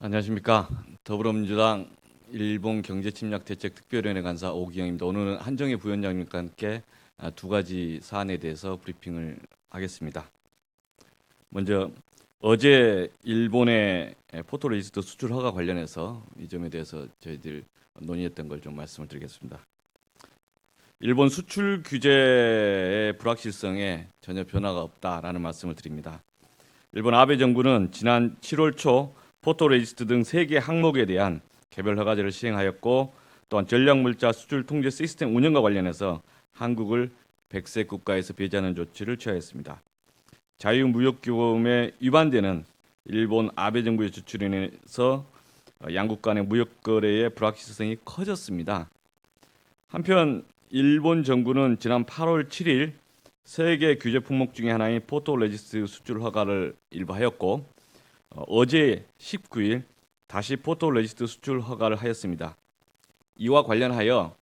안녕하십니까 더불어민주당 일본 경제침략 대책 특별위원회 간사 오기영입니다. 오늘은 한정혜 부위원장님과 함께 아, 두 가지 사안에 대해서 브리핑을 하겠습니다. 먼저 어제 일본의 포토레지스트 수출 허가 관련해서 이 점에 대해서 저희들 논의했던 걸 좀 말씀을 드리겠습니다. 일본 수출 규제의 불확실성에 전혀 변화가 없다라는 말씀을 드립니다. 일본 아베 정부는 지난 7월 초 포토레지스트 등세개 항목에 대한 개별 허가제를 시행하였고 또한 전략물자 수출 통제 시스템 운영과 관련해서 한국을 백색 국가에서 배제하는 조치를 취하였습니다. 자유무역규범에 위반되는 일본 아베 정부의 조치로 인해서 양국 간의 무역 거래의 불확실성이 커졌습니다. 한편 일본 정부는 지난 8월 7일 세계 규제 품목 중에 하나인 포토레지스트 수출 허가를 일부 하였고 어, 어제 19일 다시 포토레지스트 수출 허가를 하였습니다. 이와 관련하여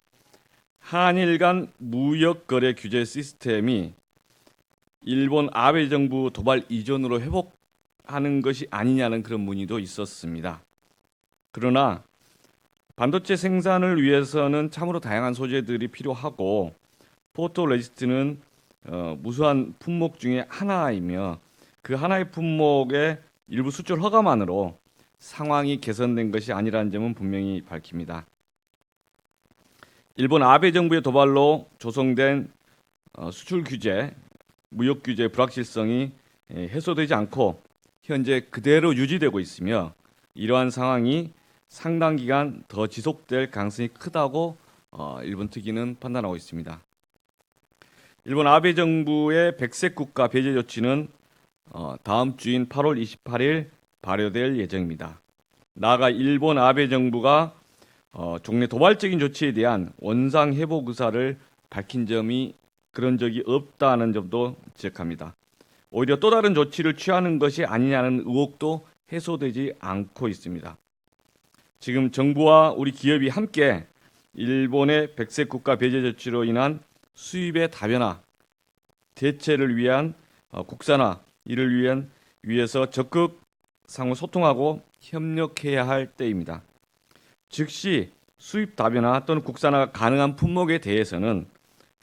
한일 간 무역 거래 규제 시스템이 일본 아베 정부 도발 이전으로 회복하는 것이 아니냐는 그런 문의도 있었습니다. 그러나 반도체 생산을 위해서는 참으로 다양한 소재들이 필요하고 포토레지스트는 어, 무수한 품목 중에 하나이며 그 하나의 품목의 일부 수출 허가만으로 상황이 개선된 것이 아니라는 점은 분명히 밝힙니다. 일본 아베 정부의 도발로 조성된 어, 수출 규제, 무역 규제 불확실성이 예, 해소되지 않고 현재 그대로 유지되고 있으며 이러한 상황이 상당 기간 더 지속될 가능성이 크다고 어, 일본 특위는 판단하고 있습니다. 일본 아베 정부의 백색 국가 배제 조치는 어, 다음 주인 8월 28일 발효될 예정입니다. 나아가 일본 아베 정부가 어, 종래 도발적인 조치에 대한 원상 회복 의사를 밝힌 점이 그런 적이 없다는 점도 지적합니다. 오히려 또 다른 조치를 취하는 것이 아니냐는 의혹도 해소되지 않고 있습니다. 지금 정부와 우리 기업이 함께 일본의 백색 국가 배제 조치로 인한 수입의 다변화, 대체를 위한 어, 국산화 이를 위한 위해서 적극 상호 소통하고 협력해야 할 때입니다. 즉시 수입 다변화 또는 국산화가 가능한 품목에 대해서는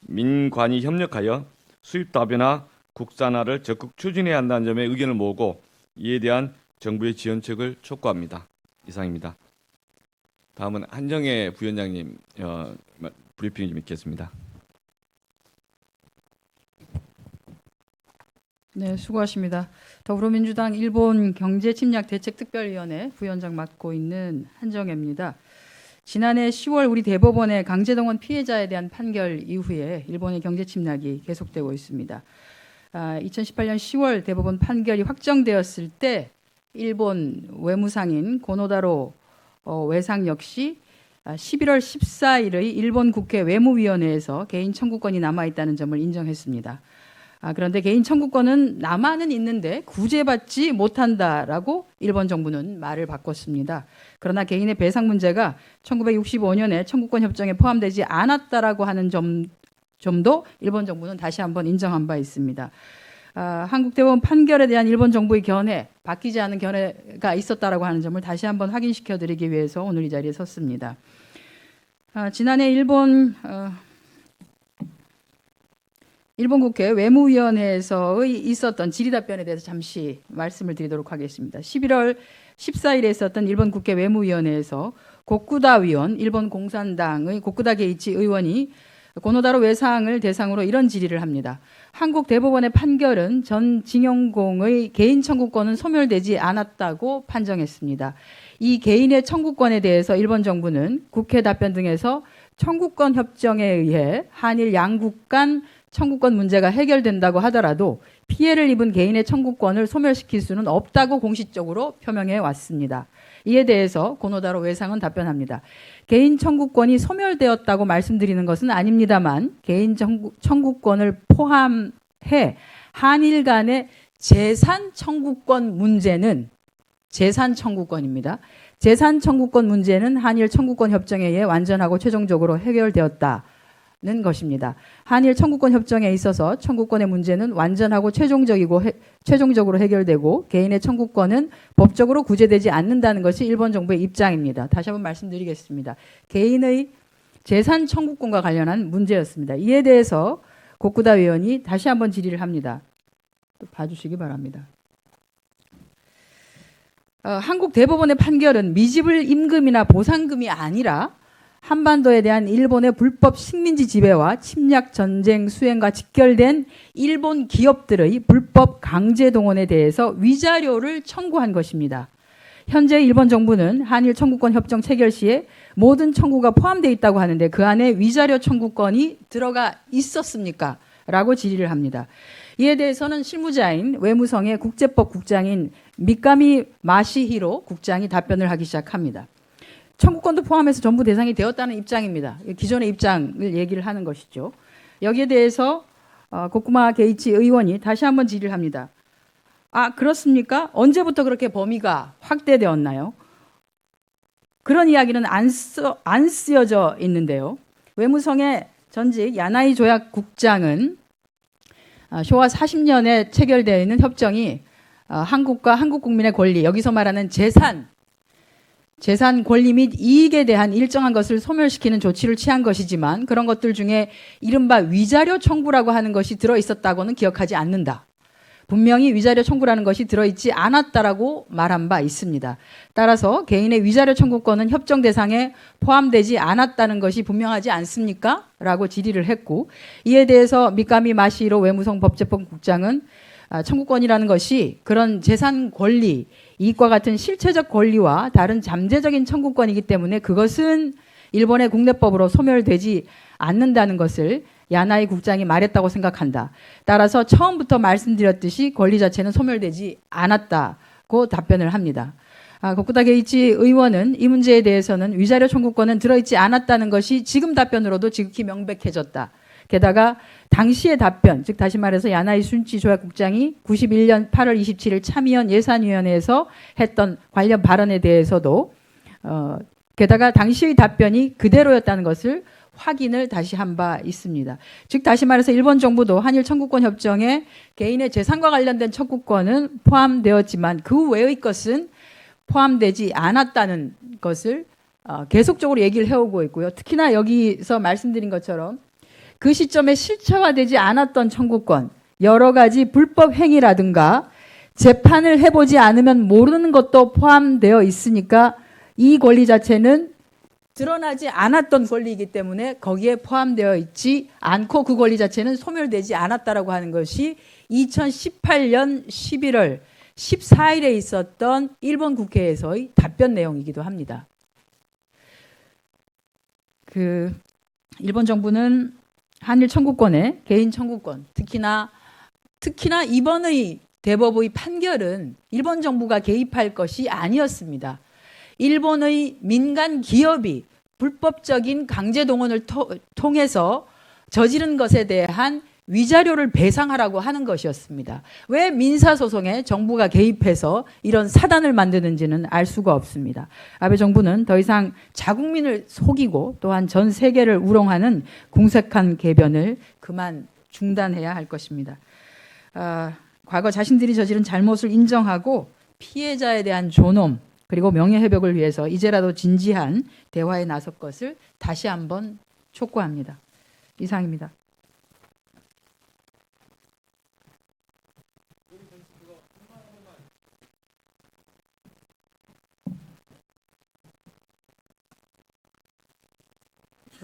민관이 협력하여 수입 다변화, 국산화를 적극 추진해야 한다는 점에 의견을 모으고 이에 대한 정부의 지원책을 촉구합니다. 이상입니다. 다음은 한정혜 부위원장님 어, 브리핑 좀 있겠습니다. 네, 수고하십니다. 더불어민주당 일본 경제침략대책특별위원회 부위원장 맡고 있는 한정혜입니다. 지난해 10월 우리 대법원의 강제동원 피해자에 대한 판결 이후에 일본의 경제침략이 계속되고 있습니다. 아, 2018년 10월 대법원 판결이 확정되었을 때 일본 외무상인 고노다로 어, 외상 역시 아, 11월 14일의 일본 국회 외무위원회에서 개인 청구권이 남아 있다는 점을 인정했습니다. 아, 그런데 개인 청구권은 남아는 있는데 구제받지 못한다라고 일본 정부는 말을 바꿨습니다. 그러나 개인의 배상 문제가 1965년에 청구권 협정에 포함되지 않았다라고 하는 점, 점도 일본 정부는 다시 한번 인정한 바 있습니다. 아, 한국 대법원 판결에 대한 일본 정부의 견해, 바뀌지 않은 견해가 있었다라고 하는 점을 다시 한번 확인시켜 드리기 위해서 오늘 이 자리에 섰습니다. 아, 지난해 일본 어, 일본 국회 외무위원회에서의 있었던 질의답변에 대해서 잠시 말씀을 드리도록 하겠습니다. 11월 14일에 있었던 일본 국회 외무위원회에서 고쿠다 위원, 일본 공산당의 고쿠다 게이치 의원이 고노다로 외상을 대상으로 이런 질의를 합니다. 한국 대법원의 판결은 전 징용공의 개인 청구권은 소멸되지 않았다고 판정했습니다. 이 개인의 청구권에 대해서 일본 정부는 국회 답변 등에서 청구권 협정에 의해 한일 양국 간 청구권 문제가 해결된다고 하더라도 피해를 입은 개인의 청구권을 소멸시킬 수는 없다고 공식적으로 표명해 왔습니다. 이에 대해서 고노다로 외상은 답변합니다. 개인 청구권이 소멸되었다고 말씀드리는 것은 아닙니다만 개인 청구, 청구권을 포함해 한일 간의 재산 청구권 문제는 재산 청구권입니다. 재산 청구권 문제는 한일 청구권 협정에 의해 완전하고 최종적으로 해결되었다. 는 것입니다. 한일 청구권 협정에 있어서 청구권의 문제는 완전하고 최종적이고 해- 최종적으로 해결되고 개인의 청구권은 법적으로 구제되지 않는다는 것이 일본 정부의 입장입니다. 다시 한번 말씀드리겠습니다. 개인의 재산 청구권과 관련한 문제였습니다. 이에 대해서 고쿠다 위원이 다시 한번 질의를 합니다. 또 봐주시기 바랍니다. 어, 한국 대법원의 판결은 미지불 임금이나 보상금이 아니라 한반도에 대한 일본의 불법 식민지 지배와 침략 전쟁 수행과 직결된 일본 기업들의 불법 강제 동원에 대해서 위자료를 청구한 것입니다. 현재 일본 정부는 한일 청구권 협정 체결 시에 모든 청구가 포함되어 있다고 하는데 그 안에 위자료 청구권이 들어가 있었습니까? 라고 질의를 합니다. 이에 대해서는 실무자인 외무성의 국제법 국장인 미카미 마시히로 국장이 답변을 하기 시작합니다. 청구권도 포함해서 전부 대상이 되었다는 입장입니다. 기존의 입장을 얘기를 하는 것이죠. 여기에 대해서 어, 고쿠마 게이치 의원이 다시 한번 질의를 합니다. 아 그렇습니까? 언제부터 그렇게 범위가 확대되었나요? 그런 이야기는 안, 써, 안 쓰여져 있는데요. 외무성의 전직 야나이 조약 국장은 아, 쇼와 40년에 체결되어 있는 협정이 아, 한국과 한국 국민의 권리, 여기서 말하는 재산, 재산 권리 및 이익에 대한 일정한 것을 소멸시키는 조치를 취한 것이지만 그런 것들 중에 이른바 위자료 청구라고 하는 것이 들어 있었다고는 기억하지 않는다. 분명히 위자료 청구라는 것이 들어있지 않았다라고 말한 바 있습니다. 따라서 개인의 위자료 청구권은 협정 대상에 포함되지 않았다는 것이 분명하지 않습니까? 라고 질의를 했고 이에 대해서 미카미 마시로 외무성 법제법 국장은 아, 청구권이라는 것이 그런 재산 권리, 이익과 같은 실체적 권리와 다른 잠재적인 청구권이기 때문에 그것은 일본의 국내법으로 소멸되지 않는다는 것을 야나이 국장이 말했다고 생각한다. 따라서 처음부터 말씀드렸듯이 권리 자체는 소멸되지 않았다고 답변을 합니다. 아, 고쿠다 게이치 의원은 이 문제에 대해서는 위자료 청구권은 들어있지 않았다는 것이 지금 답변으로도 지극히 명백해졌다. 게다가 당시의 답변, 즉 다시 말해서 야나이 순치 조약 국장이 91년 8월 27일 참의원 예산위원회에서 했던 관련 발언에 대해서도 어, 게다가 당시의 답변이 그대로였다는 것을 확인을 다시 한 바 있습니다. 즉 다시 말해서 일본 정부도 한일 청구권 협정에 개인의 재산과 관련된 청구권은 포함되었지만 그 외의 것은 포함되지 않았다는 것을 어, 계속적으로 얘기를 해오고 있고요. 특히나 여기서 말씀드린 것처럼 그 시점에 실체화되지 않았던 청구권, 여러 가지 불법 행위라든가 재판을 해보지 않으면 모르는 것도 포함되어 있으니까 이 권리 자체는 드러나지 않았던 권리이기 때문에 거기에 포함되어 있지 않고 그 권리 자체는 소멸되지 않았다라고 하는 것이 2018년 11월 14일에 있었던 일본 국회에서의 답변 내용이기도 합니다. 그 일본 정부는 한일 청구권의 개인 청구권, 특히나 특히나 이번의 대법의 판결은 일본 정부가 개입할 것이 아니었습니다. 일본의 민간 기업이 불법적인 강제 동원을 토- 통해서 저지른 것에 대한 위자료를 배상하라고 하는 것이었습니다. 왜 민사소송에 정부가 개입해서 이런 사단을 만드는지는 알 수가 없습니다. 아베 정부는 더 이상 자국민을 속이고 또한 전 세계를 우롱하는 공색한 개변을 그만 중단해야 할 것입니다. 아, 과거 자신들이 저지른 잘못을 인정하고 피해자에 대한 존엄 그리고 명예회복을 위해서 이제라도 진지한 대화에 나설 것을 다시 한번 촉구합니다. 이상입니다.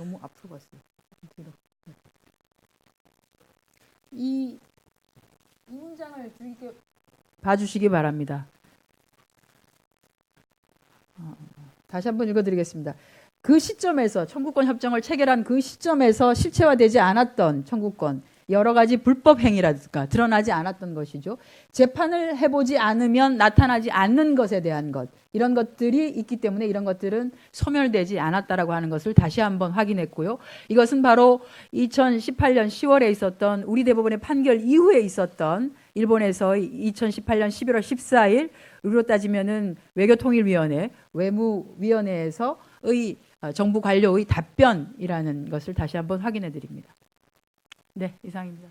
너무 앞으로 갔어요. 뒤로. 이, 이 문장을 주의깊게 봐주시기 바랍니다. 어, 다시 한번 읽어드리겠습니다. 그 시점에서 청구권 협정을 체결한 그 시점에서 실체화되지 않았던 청구권 여러 가지 불법 행위라든가 드러나지 않았던 것이죠. 재판을 해보지 않으면 나타나지 않는 것에 대한 것 이런 것들이 있기 때문에 이런 것들은 소멸되지 않았다라고 하는 것을 다시 한번 확인했고요. 이것은 바로 2018년 10월에 있었던 우리 대법원의 판결 이후에 있었던 일본에서 2018년 11월 14일 우리로 따지면은 외교통일위원회 외무위원회에서의 어, 정부 관료의 답변이라는 것을 다시 한번 확인해 드립니다. 네, 이상입니다.